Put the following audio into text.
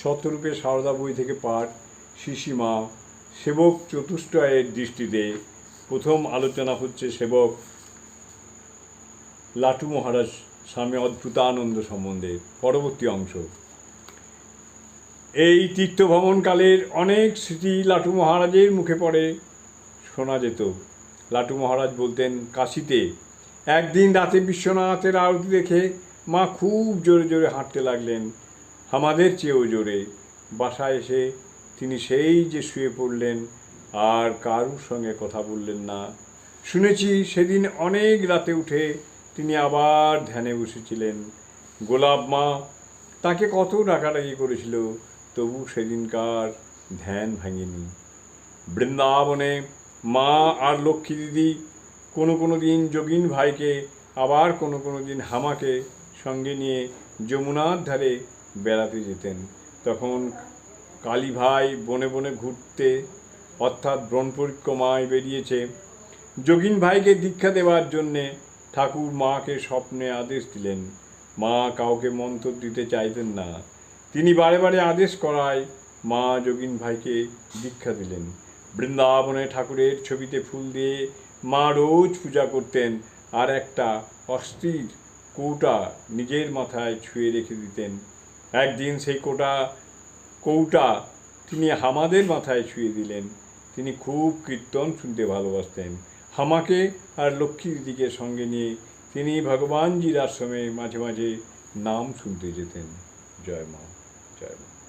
শতরূপে সারদা বই থেকে পাঠ শিশিমা সেবক চতুষ্টয়ের দৃষ্টিতে প্রথম আলোচনা হচ্ছে সেবক লাটু মহারাজ স্বামী অদ্ভুতানন্দ সম্বন্ধে, পরবর্তী অংশ। এই তীর্থ ভ্রমণকালের অনেক স্মৃতি লাটু মহারাজের মুখে পড়ে, শোনা যেত। লাটু মহারাজ বলতেন, কাশিতে একদিন রাতে বিশ্বনাথের আরতি দেখে মা খুব জোরে জোরে হাঁটতে লাগলেন। আমাদের চেয়েও জোরে। বাসায় এসে তিনি সেই যে শুয়ে পড়লেন, আর কারুর সঙ্গে কথা বললেন না। শুনেছি সেদিন অনেক রাতে উঠে তিনি আবার ধ্যানে বসেছিলেন। গোলাপ মা তাকে কত ডাকাডাকি করেছিল, তবু সেদিনকার ধ্যান ভাঙেনি। বৃন্দাবনে মা আর লক্ষ্মী দিদি কোনো কোনো দিন যোগিন ভাইকে, আবার কোনো কোনো দিন হামাকে সঙ্গে নিয়ে যমুনার ধারে বেড়াতে যেতেন। তখন কালী ভাই বনে বনে ঘুরতে, অর্থাৎ ব্রণ পরিক্রমায় বেরিয়েছে। যোগিন ভাইকে দীক্ষা দেওয়ার জন্যে ঠাকুর মাকে স্বপ্নে আদেশ দিলেন। মা কাউকে মন্ত্র দিতে চাইতেন না। তিনি বারে বারে আদেশ করায় মা যোগিন ভাইকে দীক্ষা দিলেন। বৃন্দাবনে ঠাকুরের ছবিতে ফুল দিয়ে মা রোজ পূজা করতেন আর একটা অস্থির কৌটা নিজের মাথায় ছুঁয়ে রেখে দিতেন। একদিন সেই কোটা, কৌটা তিনি হামাদের মাথায় ছুঁয়ে দিলেন। তিনি খুব কীর্তন শুনতে ভালোবাসতেন। হামাকে আর লক্ষ্মী দিদিকে সঙ্গে নিয়ে তিনি ভগবানজির আশ্রমে মাঝে মাঝে নাম শুনতে যেতেন। জয় মা জয় মা।